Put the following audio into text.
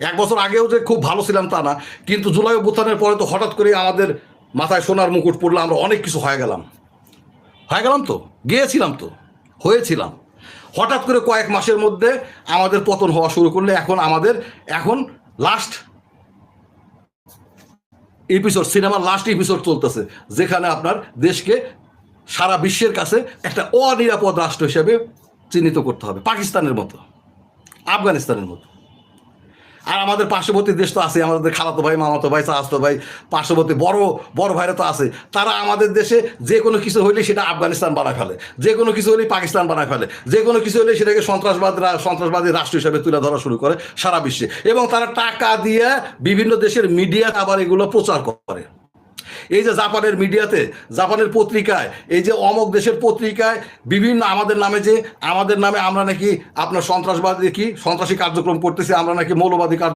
এক বছর আগেও যে খুব ভালো ছিলাম তা না, কিন্তু জুলাই অভ্যুত্থানের পরে তো হঠাৎ করে আমাদের মাথায় সোনার মুকুট পড়ল, আমরা অনেক কিছু হয়ে গেলাম। হয়ে গেলাম তো? গিয়েছিলাম তো? হয়েছিলাম। হঠাৎ করে কয়েক মাসের মধ্যে আমাদের পতন হওয়া শুরু করলে এখন আমাদের, এখন লাস্ট এপিসোড সিনেমার লাস্ট এপিসোড চলতেছে, যেখানে আপনার দেশকে সারা বিশ্বের কাছে একটা অনিরাপদ রাষ্ট্র হিসেবে চিহ্নিত করতে হবে, পাকিস্তানের মতো, আফগানিস্তানের মতো। আর আমাদের পার্শ্ববর্তী দেশ তো আছে আমাদের খালাতো ভাই, মামাতো ভাই চাষতো ভাই, পার্শ্ববর্তী বড় বড় ভাইরা তো আছে। তারা আমাদের দেশে যে কোনো কিছু হইলে সেটা আফগানিস্তান বানায় ফেলে, যে কোনো কিছু হলেই পাকিস্তান বানায় ফেলে, যে কোনো কিছু হলে সেটাকে সন্ত্রাসবাদ সন্ত্রাসবাদী রাষ্ট্র হিসাবে তুলে ধরা শুরু করে সারা বিশ্বে। এবং তারা টাকা দিয়ে বিভিন্ন দেশের মিডিয়া আবার এগুলো প্রচার করে। এই যে জাপানের মিডিয়াতে, জাপানের পত্রিকায়, এই যে অমক দেশের পত্রিকায়, বিভিন্ন আমাদের নামে যে, আমাদের নামে আমরা নাকি আপনার সন্ত্রাসবাদী কি, সন্ত্রাসী কার্যক্রম করতেছি, আমরা নাকি মৌলবাদী